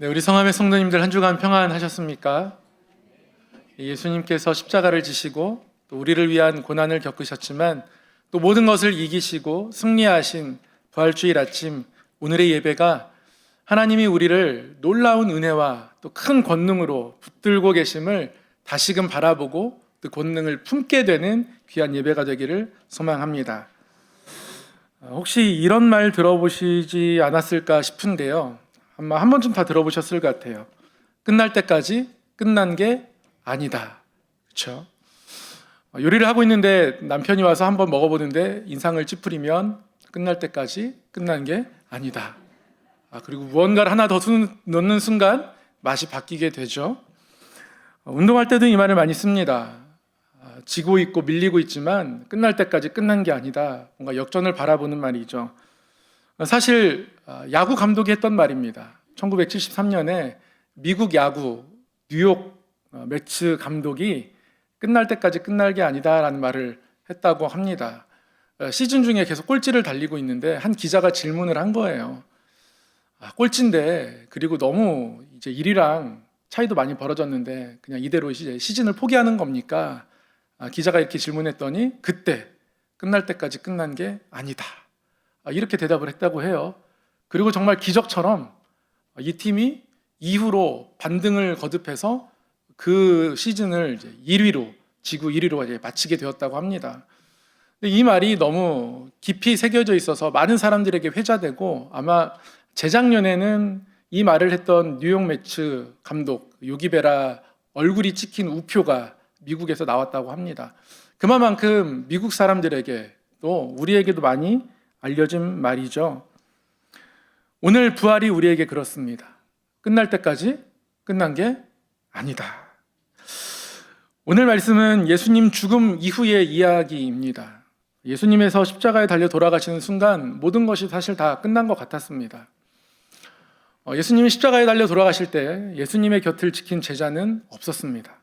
네, 우리 성함의 성도님들 한 주간 평안하셨습니까? 예수님께서 십자가를 지시고 또 우리를 위한 고난을 겪으셨지만 또 모든 것을 이기시고 승리하신 부활주일 아침 오늘의 예배가 하나님이 우리를 놀라운 은혜와 또 큰 권능으로 붙들고 계심을 다시금 바라보고 그 권능을 품게 되는 귀한 예배가 되기를 소망합니다. 어, 혹시 이런 말 들어보시지 않았을까 싶은데요. 아마 한 번쯤 다 들어보셨을 것 같아요. 끝날 때까지 끝난 게 아니다. 그렇죠? 요리를 하고 있는데 남편이 와서 한번 먹어보는데 인상을 찌푸리면 끝날 때까지 끝난 게 아니다. 아, 그리고 무언가를 하나 더 넣는 순간 맛이 바뀌게 되죠. 어, 운동할 때도 이 말을 많이 씁니다. 아, 지고 있고 밀리고 있지만 끝날 때까지 끝난 게 아니다. 뭔가 역전을 바라보는 말이죠. 어, 사실 아, 야구 감독이 했던 말입니다. 1973년에 미국 야구 뉴욕 어, 매츠 감독이 끝날 때까지 끝날 게 아니다라는 말을 했다고 합니다. 시즌 중에 계속 꼴찌를 달리고 있는데 한 기자가 질문을 한 거예요. 아, 꼴찌인데 그리고 너무 이제 1위랑 차이도 많이 벌어졌는데 그냥 이대로 이제 시즌을 포기하는 겁니까? 아, 기자가 이렇게 질문했더니 그때 끝날 때까지 끝난 게 아니다. 아, 이렇게 대답을 했다고 해요. 그리고 정말 기적처럼 이 팀이 이후로 반등을 거듭해서 그 시즌을 이제 1위로 지구 1위로 이제 마치게 되었다고 합니다. 이 말이 너무 깊이 새겨져 있어서 많은 사람들에게 회자되고 아마 재작년에는 이 말을 했던 뉴욕 매츠 감독 요기베라 얼굴이 찍힌 우표가 미국에서 나왔다고 합니다. 그만큼 미국 사람들에게 또 우리에게도 많이 알려진 말이죠. 오늘 부활이 우리에게 그렇습니다. 끝날 때까지 끝난 게 아니다. 오늘 말씀은 예수님 죽음 이후의 이야기입니다. 예수님에서 십자가에 달려 돌아가시는 순간 모든 것이 사실 다 끝난 것 같았습니다. 어, 예수님이 십자가에 달려 돌아가실 때 예수님의 곁을 지킨 제자는 없었습니다.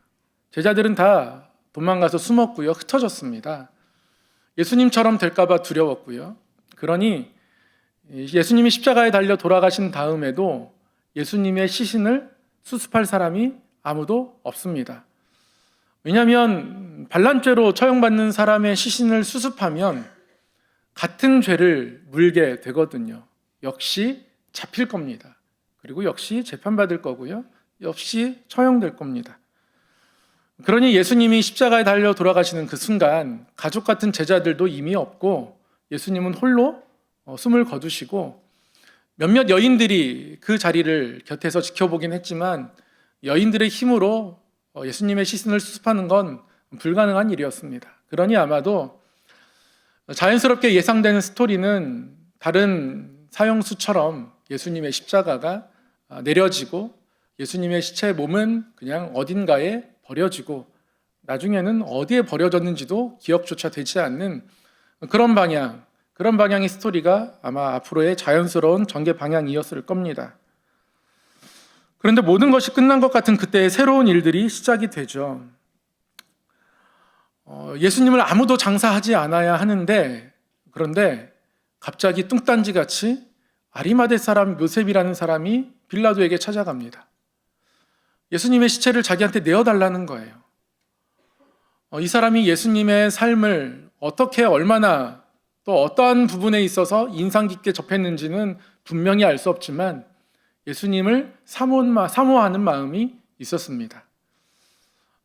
제자들은 다 도망가서 숨었고요, 흩어졌습니다. 예수님처럼 될까봐 두려웠고요. 그러니 예수님이 십자가에 달려 돌아가신 다음에도 예수님의 시신을 수습할 사람이 아무도 없습니다. 왜냐하면 반란죄로 처형받는 사람의 시신을 수습하면 같은 죄를 물게 되거든요. 역시 잡힐 겁니다. 그리고 역시 재판받을 거고요. 역시 처형될 겁니다. 그러니 예수님이 십자가에 달려 돌아가시는 그 순간 가족 같은 제자들도 이미 없고 예수님은 홀로 어, 숨을 거두시고 몇몇 여인들이 그 자리를 곁에서 지켜보긴 했지만 여인들의 힘으로 어, 예수님의 시신을 수습하는 건 불가능한 일이었습니다. 그러니 아마도 자연스럽게 예상되는 스토리는 다른 사형수처럼 예수님의 십자가가 아, 내려지고 예수님의 시체 몸은 그냥 어딘가에 버려지고 나중에는 어디에 버려졌는지도 기억조차 되지 않는 그런 방향, 그런 방향의 스토리가 아마 앞으로의 자연스러운 전개 방향이었을 겁니다. 그런데 모든 것이 끝난 것 같은 그때의 새로운 일들이 시작이 되죠. 어, 예수님을 아무도 장사하지 않아야 하는데 그런데 갑자기 뚱딴지 같이 아리마대 사람 요셉이라는 사람이 빌라도에게 찾아갑니다. 예수님의 시체를 자기한테 내어달라는 거예요. 어, 이 사람이 예수님의 삶을 어떻게 얼마나 또 어떠한 부분에 있어서 인상 깊게 접했는지는 분명히 알 수 없지만 예수님을 사모하는 마음이 있었습니다.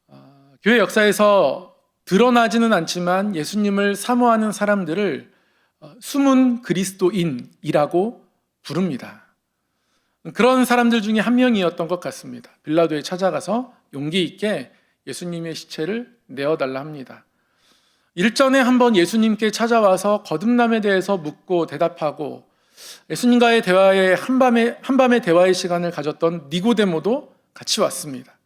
어, 교회 역사에서 드러나지는 않지만 예수님을 사모하는 사람들을 어, 숨은 그리스도인이라고 부릅니다. 그런 사람들 중에 한 명이었던 것 같습니다. 빌라도에 찾아가서 용기 있게 예수님의 시체를 내어달라 합니다. 일전에 한번 예수님께 찾아와서 거듭남에 대해서 묻고 대답하고 예수님과의 대화의 한밤의 한밤의 대화의 시간을 가졌던 니고데모도 같이 왔습니다.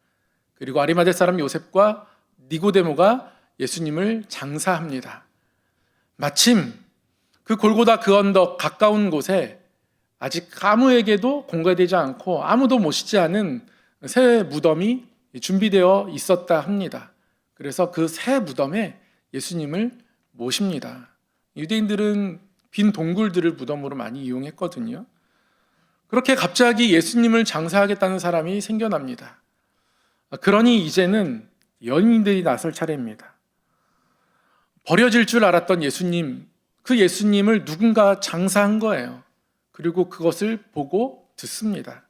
그리고 아리마대 사람 요셉과 니고데모가 예수님을 장사합니다. 마침 그 골고다 그 언덕 가까운 곳에 아직 아무에게도 공개되지 않고 아무도 모시지 않은 새 무덤이 준비되어 있었다 합니다. 그래서 그 새 무덤에 예수님을 모십니다. 유대인들은 빈 동굴들을 무덤으로 많이 이용했거든요. 그렇게 갑자기 예수님을 장사하겠다는 사람이 생겨납니다. 그러니 이제는 연인들이 나설 차례입니다. 버려질 줄 알았던 예수님, 그 예수님을 누군가 장사한 거예요. 그리고 그것을 보고 듣습니다.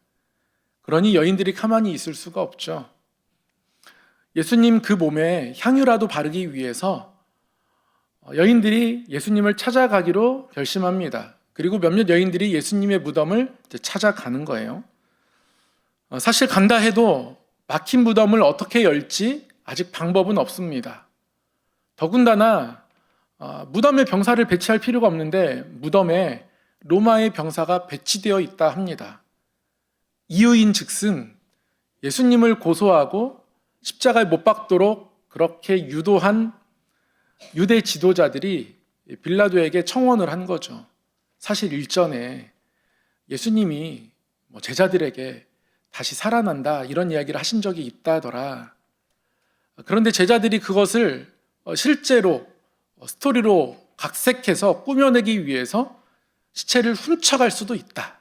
그러니 여인들이 가만히 있을 수가 없죠. 예수님 그 몸에 향유라도 바르기 위해서 여인들이 예수님을 찾아가기로 결심합니다. 그리고 몇몇 여인들이 예수님의 무덤을 찾아가는 거예요. 어, 사실 간다 해도 막힌 무덤을 어떻게 열지 아직 방법은 없습니다. 더군다나 어, 무덤에 병사를 배치할 필요가 없는데 무덤에 로마의 병사가 배치되어 있다 합니다. 이유인 즉슨 예수님을 고소하고 십자가에 못 박도록 그렇게 유도한 유대 지도자들이 빌라도에게 청원을 한 거죠. 사실 일전에 예수님이 뭐 제자들에게 다시 살아난다 이런 이야기를 하신 적이 있다더라. 그런데 제자들이 그것을 어, 실제로 어, 스토리로 각색해서 꾸며내기 위해서 시체를 훔쳐갈 수도 있다.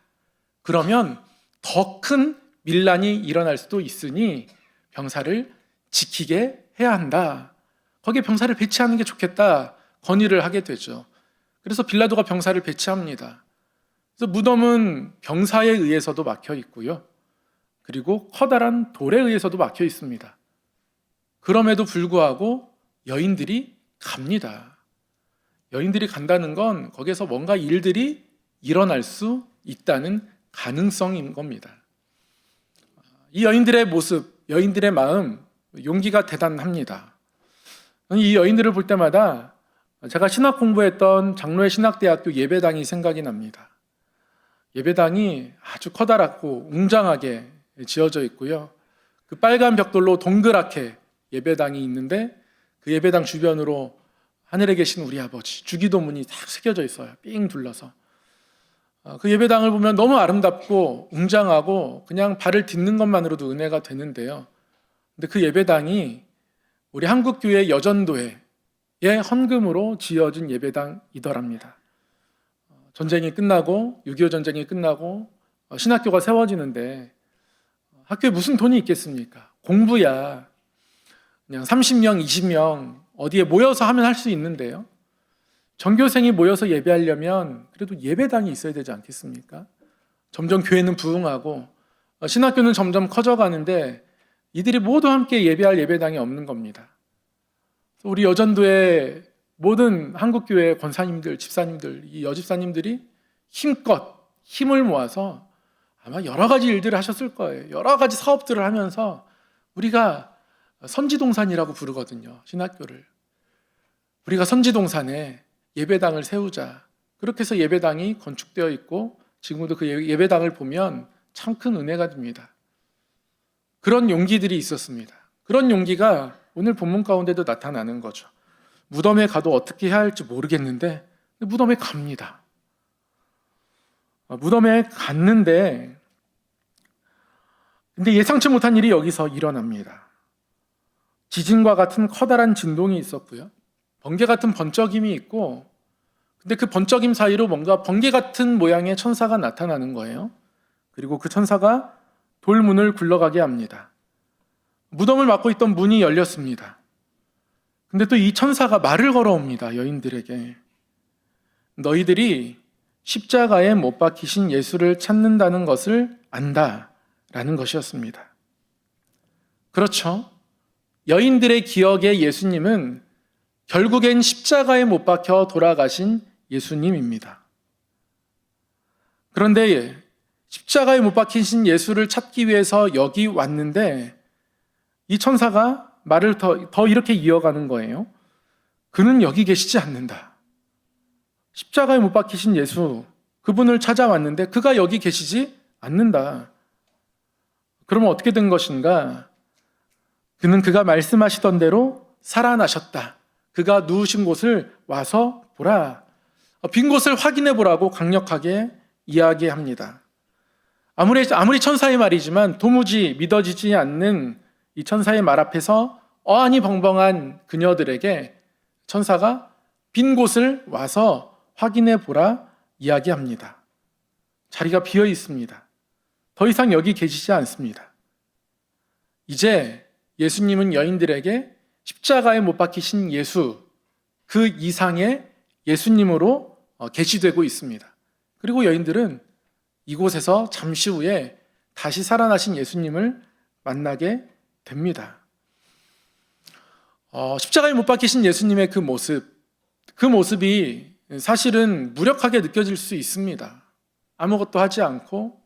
그러면 더 큰 밀란이 일어날 수도 있으니 병사를 지키게 해야 한다. 거기에 병사를 배치하는 게 좋겠다. 건의를 하게 되죠. 그래서 빌라도가 병사를 배치합니다. 그래서 무덤은 병사에 의해서도 막혀 있고요. 그리고 커다란 돌에 의해서도 막혀 있습니다. 그럼에도 불구하고 여인들이 갑니다. 여인들이 간다는 건 거기에서 뭔가 일들이 일어날 수 있다는 가능성인 겁니다. 이 여인들의 모습, 여인들의 마음, 용기가 대단합니다. 이 여인들을 볼 때마다 제가 신학 공부했던 장로의 신학대학교 예배당이 생각이 납니다. 예배당이 아주 커다랗고 웅장하게 지어져 있고요. 그 빨간 벽돌로 동그랗게 예배당이 있는데 그 예배당 주변으로 하늘에 계신 우리 아버지 주기도문이 딱 새겨져 있어요. 삥 둘러서. 어, 그 예배당을 보면 너무 아름답고 웅장하고 그냥 발을 딛는 것만으로도 은혜가 되는데요. 근데 그 예배당이 우리 한국교회 여전도회의 헌금으로 지어진 예배당이더랍니다. 어, 전쟁이 끝나고 6.25 전쟁이 끝나고 어, 신학교가 세워지는데 학교에 무슨 돈이 있겠습니까? 공부야. 그냥 30명, 20명 어디에 모여서 하면 할 수 있는데요. 전교생이 모여서 예배하려면 그래도 예배당이 있어야 되지 않겠습니까? 점점 교회는 부흥하고 어, 신학교는 점점 커져가는데 이들이 모두 함께 예배할 예배당이 없는 겁니다. 우리 여전도의 모든 한국교회 권사님들, 집사님들, 이 여집사님들이 힘껏 힘을 모아서 아마 여러 가지 일들을 하셨을 거예요. 여러 가지 사업들을 하면서 우리가 선지동산이라고 부르거든요. 신학교를. 우리가 선지동산에 예배당을 세우자. 그렇게 해서 예배당이 건축되어 있고 지금도 그 예- 예배당을 보면 참 큰 은혜가 됩니다. 그런 용기들이 있었습니다. 그런 용기가 오늘 본문 가운데도 나타나는 거죠. 무덤에 가도 어떻게 해야 할지 모르겠는데 무덤에 갑니다. 어, 무덤에 갔는데 근데 예상치 못한 일이 여기서 일어납니다. 지진과 같은 커다란 진동이 있었고요. 번개 같은 번쩍임이 있고 근데 그 번쩍임 사이로 뭔가 번개 같은 모양의 천사가 나타나는 거예요. 그리고 그 천사가 돌문을 굴러가게 합니다. 무덤을 막고 있던 문이 열렸습니다. 근데 또 이 천사가 말을 걸어옵니다. 여인들에게. 너희들이 십자가에 못 박히신 예수를 찾는다는 것을 안다. 라는 것이었습니다. 그렇죠. 여인들의 기억에 예수님은 결국엔 십자가에 못 박혀 돌아가신 예수님입니다. 그런데 십자가에 못 박히신 예수를 찾기 위해서 여기 왔는데 이 천사가 말을 더, 더 이렇게 이어가는 거예요. 그는 여기 계시지 않는다. 십자가에 못 박히신 예수, 그분을 찾아왔는데 그가 여기 계시지 않는다. 그러면 어떻게 된 것인가? 그는 그가 말씀하시던 대로 살아나셨다. 그가 누우신 곳을 와서 보라. 어, 빈 곳을 확인해 보라고 강력하게 이야기합니다. 아무리, 아무리 천사의 말이지만 도무지 믿어지지 않는 이 천사의 말 앞에서 어안이 벙벙한 그녀들에게 천사가 빈 곳을 와서 확인해 보라 이야기합니다. 자리가 비어 있습니다. 더 이상 여기 계시지 않습니다. 이제 예수님은 여인들에게 십자가에 못 박히신 예수, 그 이상의 예수님으로 어, 계시되고 있습니다. 그리고 여인들은 이곳에서 잠시 후에 다시 살아나신 예수님을 만나게 됩니다. 어, 십자가에 못 박히신 예수님의 그 모습, 그 모습이 사실은 무력하게 느껴질 수 있습니다. 아무것도 하지 않고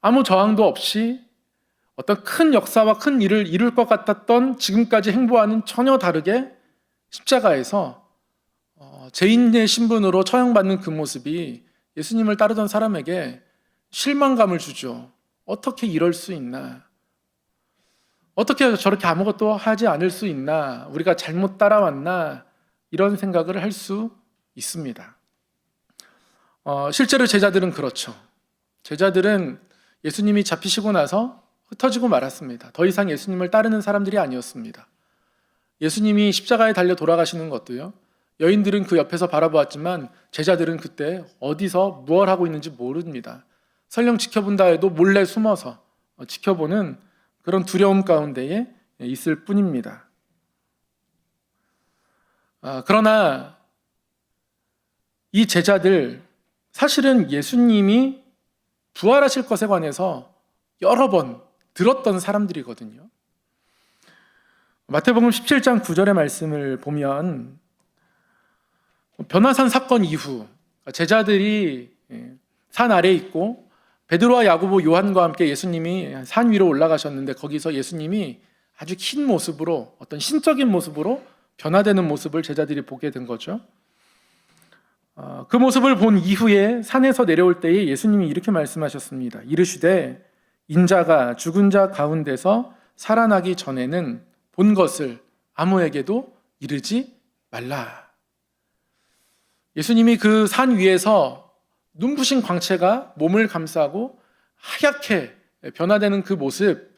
아무 저항도 없이 어떤 큰 역사와 큰 일을 이룰 것 같았던 지금까지 행보와는 전혀 다르게 십자가에서 어, 죄인의 신분으로 처형받는 그 모습이 예수님을 따르던 사람에게 실망감을 주죠. 어떻게 이럴 수 있나? 어떻게 저렇게 아무것도 하지 않을 수 있나? 우리가 잘못 따라왔나? 이런 생각을 할 수 있습니다. 어, 실제로 제자들은 그렇죠. 제자들은 예수님이 잡히시고 나서 흩어지고 말았습니다. 더 이상 예수님을 따르는 사람들이 아니었습니다. 예수님이 십자가에 달려 돌아가시는 것도요. 여인들은 그 옆에서 바라보았지만 제자들은 그때 어디서 무엇 하고 있는지 모릅니다. 설령 지켜본다 해도 몰래 숨어서 지켜보는 그런 두려움 가운데에 있을 뿐입니다. 아, 그러나 이 제자들 사실은 예수님이 부활하실 것에 관해서 여러 번 들었던 사람들이거든요. 마태복음 17장 9절의 말씀을 보면 변화산 사건 이후 제자들이 산 아래에 있고 베드로와 야고보 요한과 함께 예수님이 산 위로 올라가셨는데 거기서 예수님이 아주 흰 모습으로 어떤 신적인 모습으로 변화되는 모습을 제자들이 보게 된 거죠. 어, 그 모습을 본 이후에 산에서 내려올 때에 예수님이 이렇게 말씀하셨습니다. 이르시되 인자가 죽은 자 가운데서 살아나기 전에는 본 것을 아무에게도 이르지 말라. 예수님이 그 산 위에서 눈부신 광채가 몸을 감싸고 하얗게 변화되는 그 모습,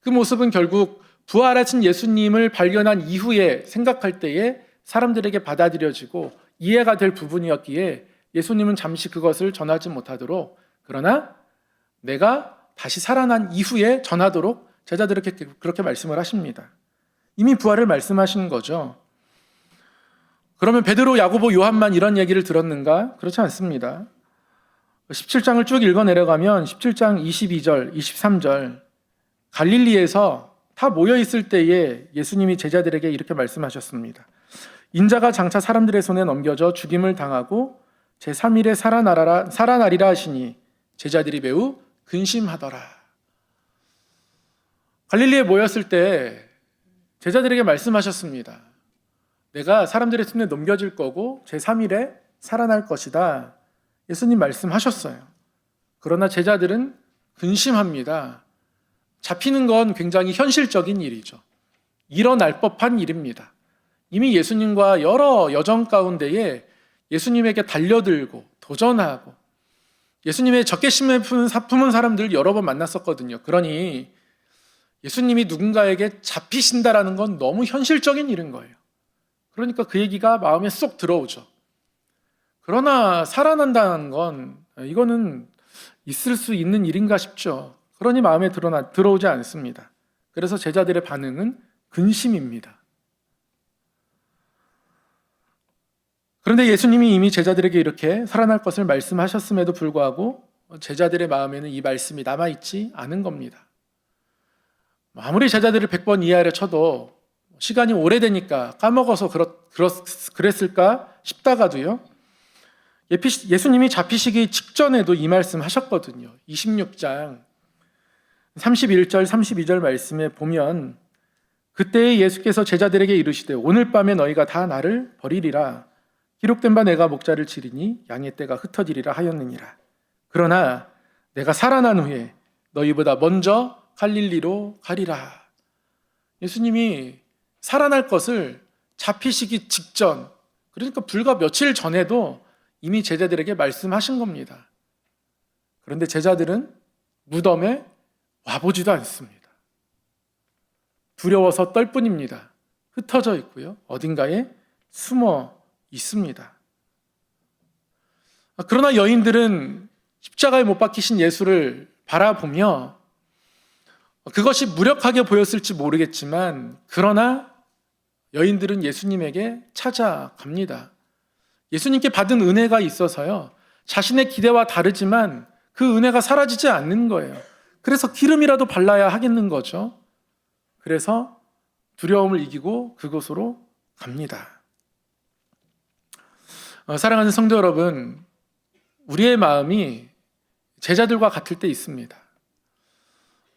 그 모습은 결국 부활하신 예수님을 발견한 이후에 생각할 때에 사람들에게 받아들여지고 이해가 될 부분이었기에 예수님은 잠시 그것을 전하지 못하도록 그러나 내가 다시 살아난 이후에 전하도록 제자들에게 그렇게 말씀을 하십니다. 이미 부활을 말씀하시는 거죠. 그러면 베드로, 야고보, 요한만 이런 얘기를 들었는가? 그렇지 않습니다. 17장을 쭉 읽어 내려가면 17장 22절, 23절 갈릴리에서 다 모여 있을 때에 예수님이 제자들에게 이렇게 말씀하셨습니다. 인자가 장차 사람들의 손에 넘겨져 죽임을 당하고 제 3일에 살아나라, 살아나리라 하시니 제자들이 매우 근심하더라. 갈릴리에 모였을 때 제자들에게 말씀하셨습니다. 내가 사람들의 손에 넘겨질 거고 제3일에 살아날 것이다. 예수님 말씀하셨어요. 그러나 제자들은 근심합니다. 잡히는 건 굉장히 현실적인 일이죠. 일어날 법한 일입니다. 이미 예수님과 여러 여정 가운데에 예수님에게 달려들고 도전하고 예수님의 적개심을 품은 사람들 여러 번 만났었거든요. 그러니 예수님이 누군가에게 잡히신다라는 건 너무 현실적인 일인 거예요. 그러니까 그 얘기가 마음에 쏙 들어오죠. 그러나 살아난다는 건 이거는 있을 수 있는 일인가 싶죠. 그러니 마음에 들어나, 들어오지 않습니다. 그래서 제자들의 반응은 근심입니다. 그런데 예수님이 이미 제자들에게 이렇게 살아날 것을 말씀하셨음에도 불구하고 제자들의 마음에는 이 말씀이 남아있지 않은 겁니다. 아무리 제자들을 100번 이해하려 쳐도 시간이 오래되니까 까먹어서 그렇, 그렇, 그랬을까 싶다가도요. 예수님이 잡히시기 직전에도 이 말씀 하셨거든요. 26장 31절 32절 말씀에 보면 그때 예수께서 제자들에게 이르시되 오늘 밤에 너희가 다 나를 버리리라 기록된 바 내가 목자를 치리니 양의 떼가 흩어지리라 하였느니라 그러나 내가 살아난 후에 너희보다 먼저 갈릴리로 가리라 예수님이 살아날 것을 잡히시기 직전 그러니까 불과 며칠 전에도 이미 제자들에게 말씀하신 겁니다. 그런데 제자들은 무덤에 와보지도 않습니다. 두려워서 떨 뿐입니다. 흩어져 있고요. 어딘가에 숨어 있습니다. 그러나 여인들은 십자가에 못 박히신 예수를 바라보며 그것이 무력하게 보였을지 모르겠지만 그러나 여인들은 예수님에게 찾아갑니다. 예수님께 받은 은혜가 있어서요. 자신의 기대와 다르지만 그 은혜가 사라지지 않는 거예요. 그래서 기름이라도 발라야 하겠는 거죠. 그래서 두려움을 이기고 그곳으로 갑니다. 어, 사랑하는 성도 여러분, 우리의 마음이 제자들과 같을 때 있습니다.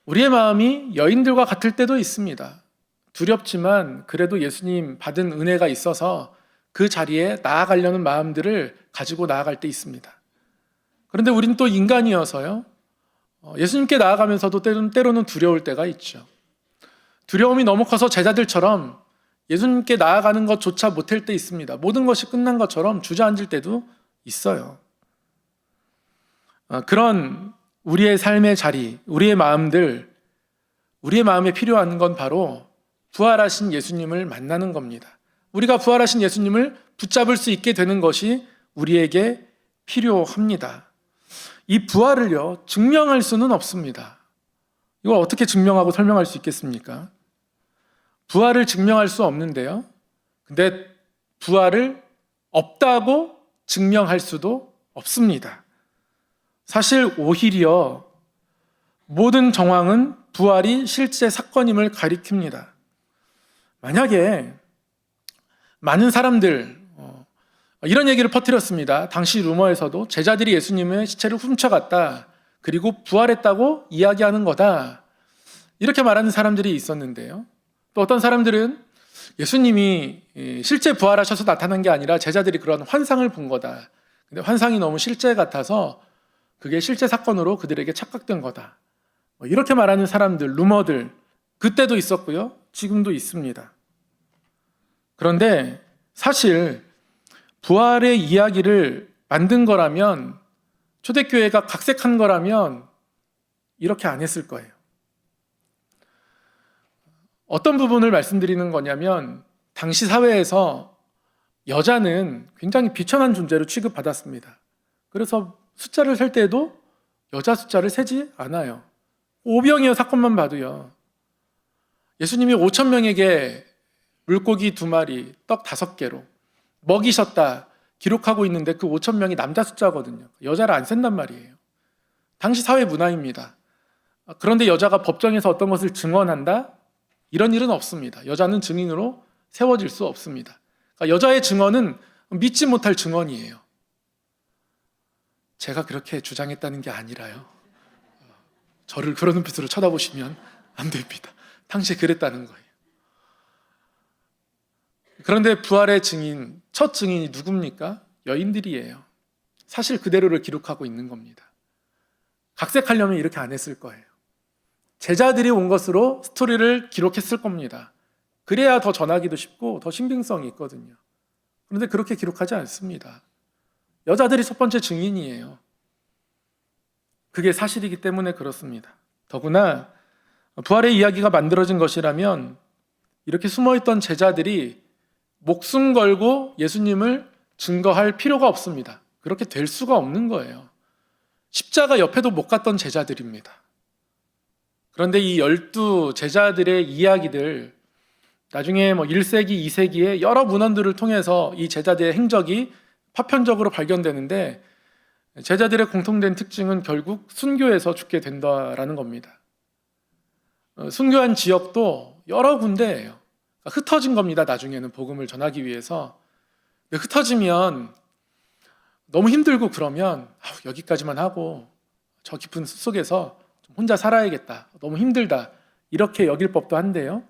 우리의 마음이 여인들과 같을 때도 있습니다. 두렵지만 그래도 예수님 받은 은혜가 있어서 그 자리에 나아가려는 마음들을 가지고 나아갈 때 있습니다. 그런데 우리는 또 인간이어서요. 어, 예수님께 나아가면서도 때로는, 두려울 때가 있죠. 두려움이 너무 커서 제자들처럼 예수님께 나아가는 것조차 못할 때 있습니다. 모든 것이 끝난 것처럼 주저앉을 때도 있어요. 어, 그런 우리의 삶의 자리, 우리의 마음들, 우리의 마음에 필요한 건 바로 부활하신 예수님을 만나는 겁니다. 우리가 부활하신 예수님을 붙잡을 수 있게 되는 것이 우리에게 필요합니다. 이 부활을요, 증명할 수는 없습니다. 이걸 어떻게 증명하고 설명할 수 있겠습니까? 부활을 증명할 수 없는데요. 근데 부활을 없다고 증명할 수도 없습니다. 사실 오히려 모든 정황은 부활이 실제 사건임을 가리킵니다. 만약에 많은 사람들 어, 이런 얘기를 퍼뜨렸습니다. 당시 루머에서도 제자들이 예수님의 시체를 훔쳐갔다. 그리고 부활했다고 이야기하는 거다. 이렇게 말하는 사람들이 있었는데요. 또 어떤 사람들은 예수님이 실제 부활하셔서 나타난 게 아니라 제자들이 그런 환상을 본 거다. 근데 환상이 너무 실제 같아서 그게 실제 사건으로 그들에게 착각된 거다. 뭐 이렇게 말하는 사람들, 루머들, 그때도 있었고요. 지금도 있습니다. 그런데 사실 부활의 이야기를 만든 거라면 초대교회가 각색한 거라면 이렇게 안 했을 거예요. 어떤 부분을 말씀드리는 거냐면 당시 사회에서 여자는 굉장히 비천한 존재로 취급받았습니다. 그래서 숫자를 셀 때에도 여자 숫자를 세지 않아요. 오병이어 사건만 봐도요. 예수님이 5천 명에게 물고기 두 마리, 떡 다섯 개로 먹이셨다 기록하고 있는데 그 5천 명이 남자 숫자거든요. 여자를 안 센단 말이에요. 당시 사회 문화입니다. 그런데 여자가 법정에서 어떤 것을 증언한다? 이런 일은 없습니다. 여자는 증인으로 세워질 수 없습니다. 그러니까 여자의 증언은 믿지 못할 증언이에요. 제가 그렇게 주장했다는 게 아니라요. 저를 그런 눈빛으로 쳐다보시면 안 됩니다. 당시에 그랬다는 거예요. 그런데 부활의 증인, 첫 증인이 누굽니까? 여인들이에요. 사실 그대로를 기록하고 있는 겁니다. 각색하려면 이렇게 안 했을 거예요. 제자들이 온 것으로 스토리를 기록했을 겁니다. 그래야 더 전하기도 쉽고 더 신빙성이 있거든요. 그런데 그렇게 기록하지 않습니다. 여자들이 첫 번째 증인이에요. 그게 사실이기 때문에 그렇습니다. 더구나 부활의 이야기가 만들어진 것이라면 이렇게 숨어있던 제자들이 목숨 걸고 예수님을 증거할 필요가 없습니다. 그렇게 될 수가 없는 거예요. 십자가 옆에도 못 갔던 제자들입니다. 그런데 이 열두 제자들의 이야기들 나중에 뭐 1세기, 2세기에 여러 문헌들을 통해서 이 제자들의 행적이 파편적으로 발견되는데 제자들의 공통된 특징은 결국 순교에서 죽게 된다라는 겁니다. 어, 순교한 지역도 여러 군데예요. 그러니까 흩어진 겁니다. 나중에는 복음을 전하기 위해서 흩어지면 너무 힘들고 그러면 여기까지만 하고 저 깊은 숲속에서 혼자 살아야겠다. 너무 힘들다. 이렇게 여길 법도 한데요.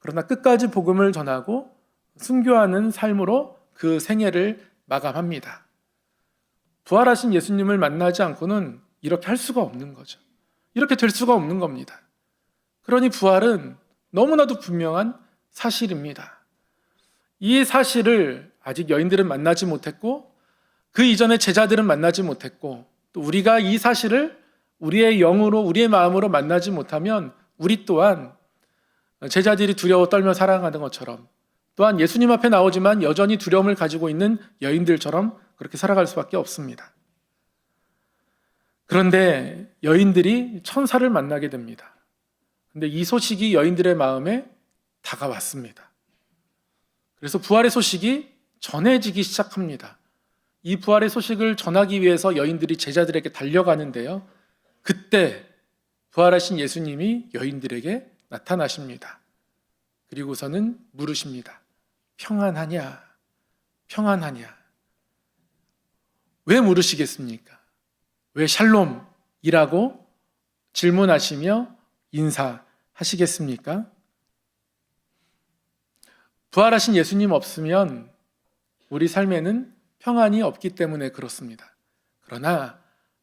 그러나 끝까지 복음을 전하고 순교하는 삶으로 그 생애를 마감합니다. 부활하신 예수님을 만나지 않고는 이렇게 할 수가 없는 거죠. 이렇게 될 수가 없는 겁니다. 그러니 부활은 너무나도 분명한 사실입니다. 이 사실을 아직 여인들은 만나지 못했고 그 이전에 제자들은 만나지 못했고 또 우리가 이 사실을 우리의 영으로 우리의 마음으로 만나지 못하면 우리 또한 제자들이 두려워 떨며 살아가는 것처럼 또한 예수님 앞에 나오지만 여전히 두려움을 가지고 있는 여인들처럼 그렇게 살아갈 수밖에 없습니다. 그런데 여인들이 천사를 만나게 됩니다. 근데 이 소식이 여인들의 마음에 다가왔습니다. 그래서 부활의 소식이 전해지기 시작합니다. 이 부활의 소식을 전하기 위해서 여인들이 제자들에게 달려가는데요. 그때 부활하신 예수님이 여인들에게 나타나십니다. 그리고서는 물으십니다. 평안하냐? 평안하냐? 왜 물으시겠습니까? 왜 샬롬이라고 질문하시며 인사하시겠습니까? 부활하신 예수님 없으면 우리 삶에는 평안이 없기 때문에 그렇습니다. 그러나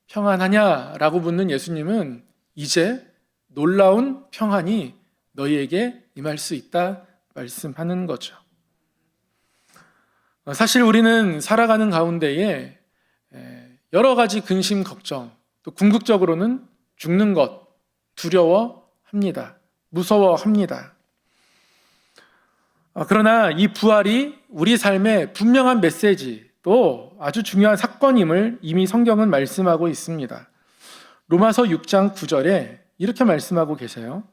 평안하냐라고 묻는 예수님은 이제 놀라운 평안이 너희에게 임할 수 있다 말씀하는 거죠. 사실 우리는 살아가는 가운데에 여러 가지 근심, 걱정, 또 궁극적으로는 죽는 것 두려워합니다. 무서워합니다. 아, 그러나 이 부활이 우리 삶의 분명한 메시지 또 아주 중요한 사건임을 이미 성경은 말씀하고 있습니다. 로마서 6장 9절에 이렇게 말씀하고 계세요.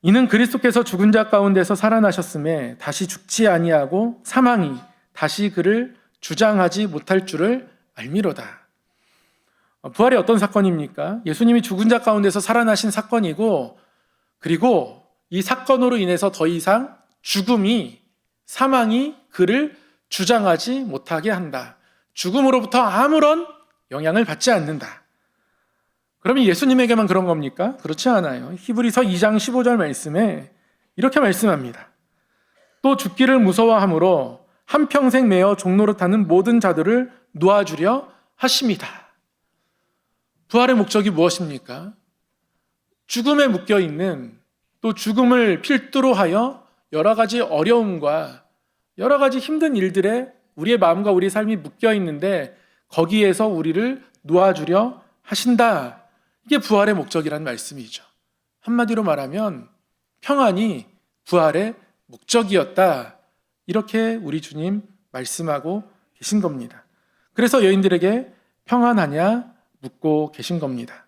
이는 그리스도께서 죽은 자 가운데서 살아나셨음에 다시 죽지 아니하고 사망이 다시 그를 주장하지 못할 줄을 알미로다. 어, 부활이 어떤 사건입니까? 예수님이 죽은 자 가운데서 살아나신 사건이고 그리고 이 사건으로 인해서 더 이상 죽음이 사망이 그를 주장하지 못하게 한다. 죽음으로부터 아무런 영향을 받지 않는다. 그러면 예수님에게만 그런 겁니까? 그렇지 않아요. 히브리서 2장 15절 말씀에 이렇게 말씀합니다. 또 죽기를 무서워함으로 한평생 매어 종로로 타는 모든 자들을 놓아주려 하십니다. 부활의 목적이 무엇입니까? 죽음에 묶여 있는 또 죽음을 필두로 하여 여러 가지 어려움과 여러 가지 힘든 일들에 우리의 마음과 우리 삶이 묶여 있는데 거기에서 우리를 놓아주려 하신다. 이게 부활의 목적이라는 말씀이죠. 한마디로 말하면 평안이 부활의 목적이었다. 이렇게 우리 주님 말씀하고 계신 겁니다. 그래서 여인들에게 평안하냐 묻고 계신 겁니다.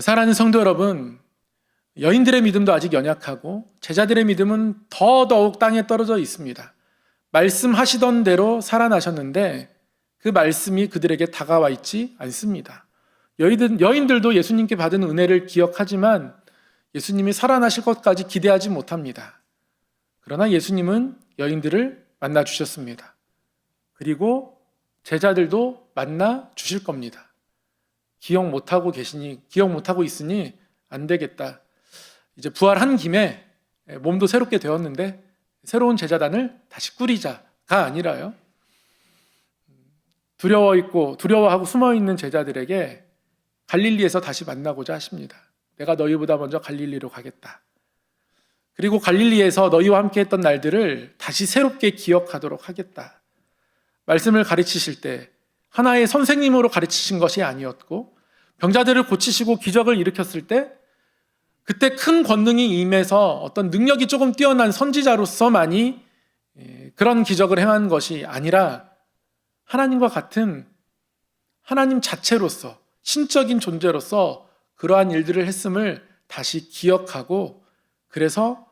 사랑하는 성도 여러분, 여인들의 믿음도 아직 연약하고 제자들의 믿음은 더더욱 땅에 떨어져 있습니다. 말씀하시던 대로 살아나셨는데 그 말씀이 그들에게 다가와 있지 않습니다. 여인들, 여인들도 예수님께 받은 은혜를 기억하지만 예수님이 살아나실 것까지 기대하지 못합니다. 그러나 예수님은 여인들을 만나 주셨습니다. 그리고 제자들도 만나 주실 겁니다. 기억 못하고 계시니, 기억 못하고 있으니 안 되겠다. 이제 부활한 김에 몸도 새롭게 되었는데 새로운 제자단을 다시 꾸리자가 아니라요. 두려워 있고 두려워하고 숨어 있는 제자들에게 갈릴리에서 다시 만나고자 하십니다. 내가 너희보다 먼저 갈릴리로 가겠다. 그리고 갈릴리에서 너희와 함께 했던 날들을 다시 새롭게 기억하도록 하겠다. 말씀을 가르치실 때 하나의 선생님으로 가르치신 것이 아니었고 병자들을 고치시고 기적을 일으켰을 때 그때 큰 권능이 임해서 어떤 능력이 조금 뛰어난 선지자로서만이 예, 그런 기적을 행한 것이 아니라 하나님과 같은 하나님 자체로서 신적인 존재로서 그러한 일들을 했음을 다시 기억하고 그래서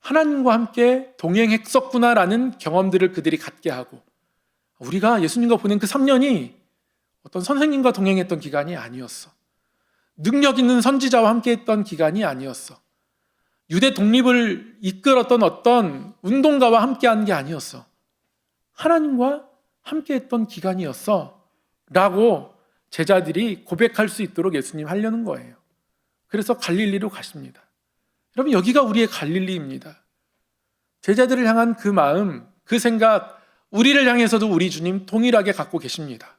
하나님과 함께 동행했었구나라는 경험들을 그들이 갖게 하고 우리가 예수님과 보낸 그 3년이 어떤 선생님과 동행했던 기간이 아니었어. 능력 있는 선지자와 함께 했던 기간이 아니었어. 유대 독립을 이끌었던 어떤 운동가와 함께 한 게 아니었어. 하나님과 함께 했던 기간이었어. 라고 제자들이 고백할 수 있도록 예수님 하려는 거예요. 그래서 갈릴리로 가십니다. 여러분, 여기가 우리의 갈릴리입니다. 제자들을 향한 그 마음, 그 생각, 우리를 향해서도 우리 주님 동일하게 갖고 계십니다.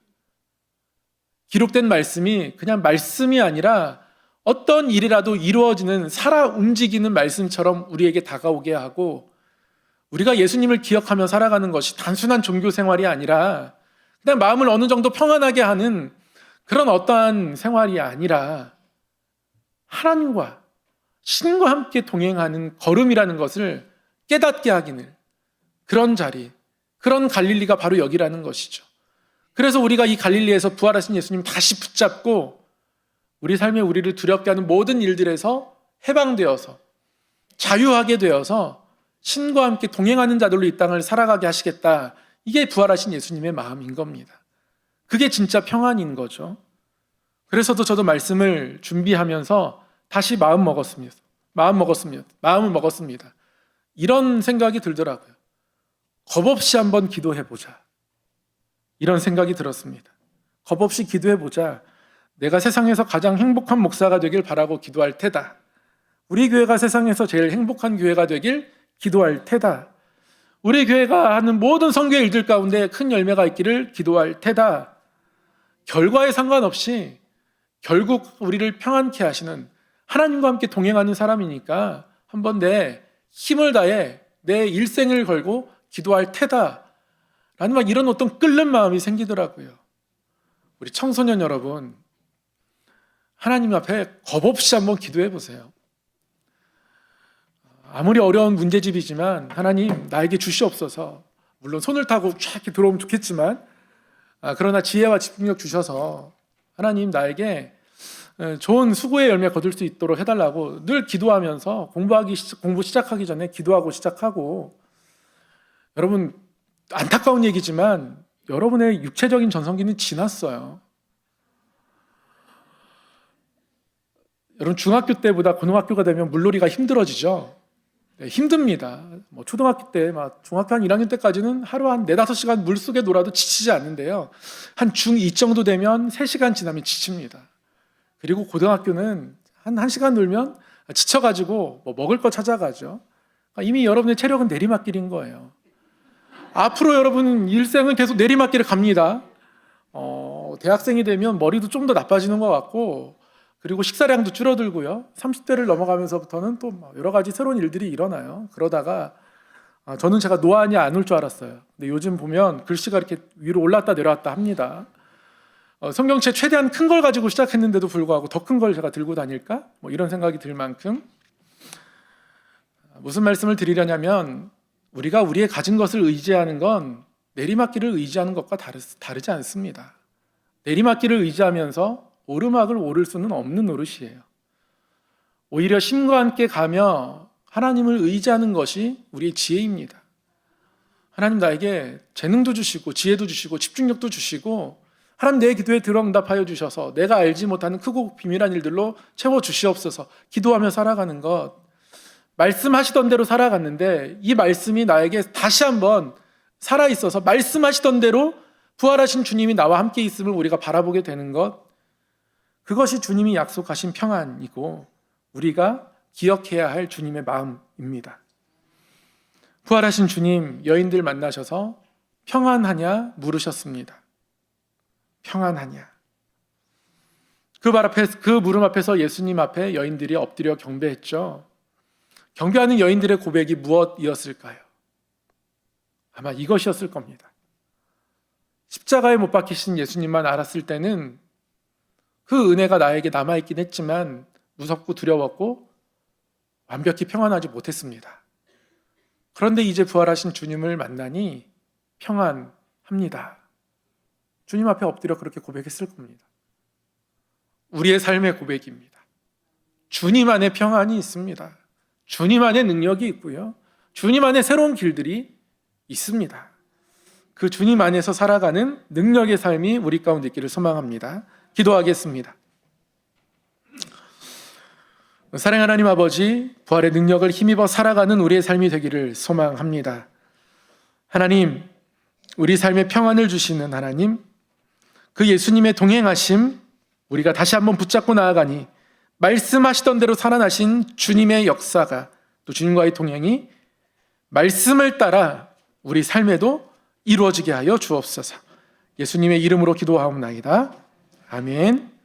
기록된 말씀이 그냥 말씀이 아니라 어떤 일이라도 이루어지는 살아 움직이는 말씀처럼 우리에게 다가오게 하고 우리가 예수님을 기억하며 살아가는 것이 단순한 종교 생활이 아니라 그냥 마음을 어느 정도 평안하게 하는 그런 어떠한 생활이 아니라 하나님과 신과 함께 동행하는 걸음이라는 것을 깨닫게 하기는 그런 자리, 그런 갈릴리가 바로 여기라는 것이죠. 그래서 우리가 이 갈릴리에서 부활하신 예수님 다시 붙잡고 우리 삶에 우리를 두렵게 하는 모든 일들에서 해방되어서 자유하게 되어서 신과 함께 동행하는 자들로 이 땅을 살아가게 하시겠다. 이게 부활하신 예수님의 마음인 겁니다. 그게 진짜 평안인 거죠. 그래서도 저도 말씀을 준비하면서 다시 마음 먹었습니다. 마음 먹었습니다. 마음을 먹었습니다. 이런 생각이 들더라고요. 겁 없이 한번 기도해 보자. 이런 생각이 들었습니다. 겁 없이 기도해 보자. 내가 세상에서 가장 행복한 목사가 되길 바라고 기도할 테다. 우리 교회가 세상에서 제일 행복한 교회가 되길 기도할 테다. 우리 교회가 하는 모든 성교의 일들 가운데 큰 열매가 있기를 기도할 테다. 결과에 상관없이 결국 우리를 평안케 하시는 하나님과 함께 동행하는 사람이니까 한번 내 힘을 다해 내 일생을 걸고 기도할 테다. 라는 막 이런 어떤 끓는 마음이 생기더라고요. 우리 청소년 여러분, 하나님 앞에 겁 없이 한번 기도해 보세요. 아무리 어려운 문제집이지만 하나님 나에게 주시옵소서. 물론 손을 타고 쫙 들어오면 좋겠지만 아, 그러나 지혜와 집중력 주셔서 하나님 나에게 에, 좋은 수고의 열매 거둘 수 있도록 해달라고 늘 기도하면서 공부하기 시- 공부 시작하기 전에 기도하고 시작하고 여러분 안타까운 얘기지만 여러분의 육체적인 전성기는 지났어요. 여러분 중학교 때보다 고등학교가 되면 물놀이가 힘들어지죠. 네, 힘듭니다. 뭐 초등학교 때, 막 중학교 한 1학년 때까지는 하루 한 4, 5시간 물 속에 놀아도 지치지 않는데요. 한 중2 정도 되면 3시간 지나면 지칩니다. 그리고 고등학교는 한 1시간 놀면 지쳐가지고 뭐 먹을 거 찾아가죠. 그러니까 이미 여러분의 체력은 내리막길인 거예요. 앞으로 여러분 일생은 계속 내리막길을 갑니다. 어, 대학생이 되면 머리도 좀 더 나빠지는 것 같고 그리고 식사량도 줄어들고요. 30대를 넘어가면서부터는 또막 여러 가지 새로운 일들이 일어나요. 그러다가 아, 저는 제가 노안이 안 올 줄 알았어요. 근데 요즘 보면 글씨가 이렇게 위로 올랐다 내려왔다 합니다. 어, 성경책 최대한 큰 걸 가지고 시작했는데도 불구하고 더 큰 걸 제가 들고 다닐까? 뭐 이런 생각이 들 만큼 무슨 말씀을 드리려냐면 우리가 우리의 가진 것을 의지하는 건 내리막길을 의지하는 것과 다르, 다르지 않습니다. 내리막길을 의지하면서 오르막을 오를 수는 없는 노릇이에요. 오히려 심과 함께 가며 하나님을 의지하는 것이 우리의 지혜입니다. 하나님 나에게 재능도 주시고 지혜도 주시고 집중력도 주시고 하나님 내 기도에 들어 응답하여 주셔서 내가 알지 못하는 크고 비밀한 일들로 채워 주시옵소서 기도하며 살아가는 것 말씀하시던 대로 살아갔는데 이 말씀이 나에게 다시 한번 살아 있어서 말씀하시던 대로 부활하신 주님이 나와 함께 있음을 우리가 바라보게 되는 것 그것이 주님이 약속하신 평안이고 우리가 기억해야 할 주님의 마음입니다. 부활하신 주님 여인들 만나셔서 평안하냐 물으셨습니다. 평안하냐. 그말 앞에 그 물음 앞에서 예수님 앞에 여인들이 엎드려 경배했죠. 경배하는 여인들의 고백이 무엇이었을까요? 아마 이것이었을 겁니다. 십자가에 못 박히신 예수님만 알았을 때는 그 은혜가 나에게 남아있긴 했지만 무섭고 두려웠고 완벽히 평안하지 못했습니다. 그런데 이제 부활하신 주님을 만나니 평안합니다. 주님 앞에 엎드려 그렇게 고백했을 겁니다. 우리의 삶의 고백입니다. 주님 안에 평안이 있습니다. 주님 안에 능력이 있고요. 주님 안에 새로운 길들이 있습니다. 그 주님 안에서 살아가는 능력의 삶이 우리 가운데 있기를 소망합니다. 기도하겠습니다. 사랑 하나님 아버지, 부활의 능력을 힘입어 살아가는 우리의 삶이 되기를 소망합니다. 하나님, 우리 삶에 평안을 주시는 하나님, 그 예수님의 동행하심, 우리가 다시 한번 붙잡고 나아가니, 말씀하시던 대로 살아나신 주님의 역사가 또 주님과의 동행이 말씀을 따라 우리 삶에도 이루어지게 하여 주옵소서. 예수님의 이름으로 기도하옵나이다. 아멘.